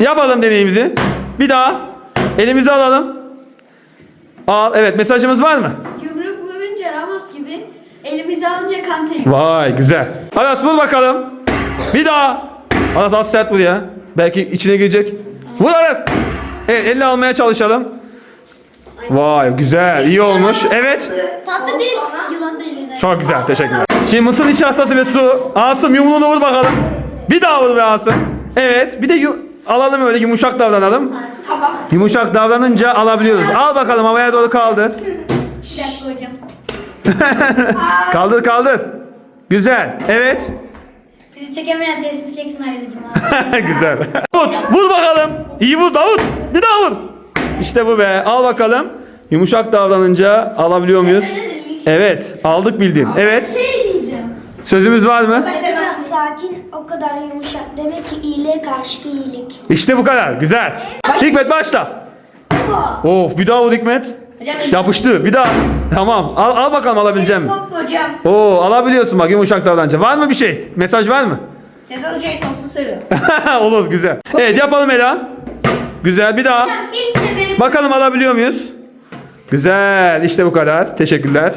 Yapalım deneyimizi. Bir daha. Elimizi alalım. Al. Evet mesajımız var mı? Yumruk vurunca Ramos gibi, elimizi alınca Kante gibi. Vay güzel. Aras vur bakalım. Bir daha. Aras az sert vur ya. Belki içine girecek. Vur Aras. Evet elini almaya çalışalım. Vay güzel iyi olmuş. Evet. Tatlı değil. Yılan da elinden. Çok güzel teşekkürler. Şimdi mısır nişastası ve su. Asım yumruğunu vur bakalım. Bir daha vur be Asım. Evet bir de yu- alalım öyle yumuşak davranalım. Tamam. Yumuşak davranınca alabiliyoruz. Al bakalım havaya doğru kaldır. Bir dakika hocam. Kaldır kaldır. Güzel. Evet. Bizi çekemeyen tespih çeksin ayrıcım Güzel. Davut vur bakalım. İyi vur Davut. Bir daha vur. İşte bu be. Al bakalım. Yumuşak davranınca alabiliyor muyuz? Evet. Aldık bildiğin. Evet. Şey. Sözümüz var mı? Kadar sakin, o kadar yumuşak. Demek ki iyiliğe karşı iyilik. İşte bu kadar. Güzel. Hikmet başla. Of bir daha vur Hikmet. Yapıştı. Bir daha. Tamam. Al, al bakalım alabileceğim mi? Hocam. Oo alabiliyorsun bak yumuşak davranınca. Var mı bir şey? Mesaj var mı? Sedat Hoca'yı sonsuz seviyorum. Olur güzel. Evet yapalım Ela. Güzel bir daha. İlk Bakalım alabiliyor muyuz? Güzel. İşte bu kadar. Teşekkürler.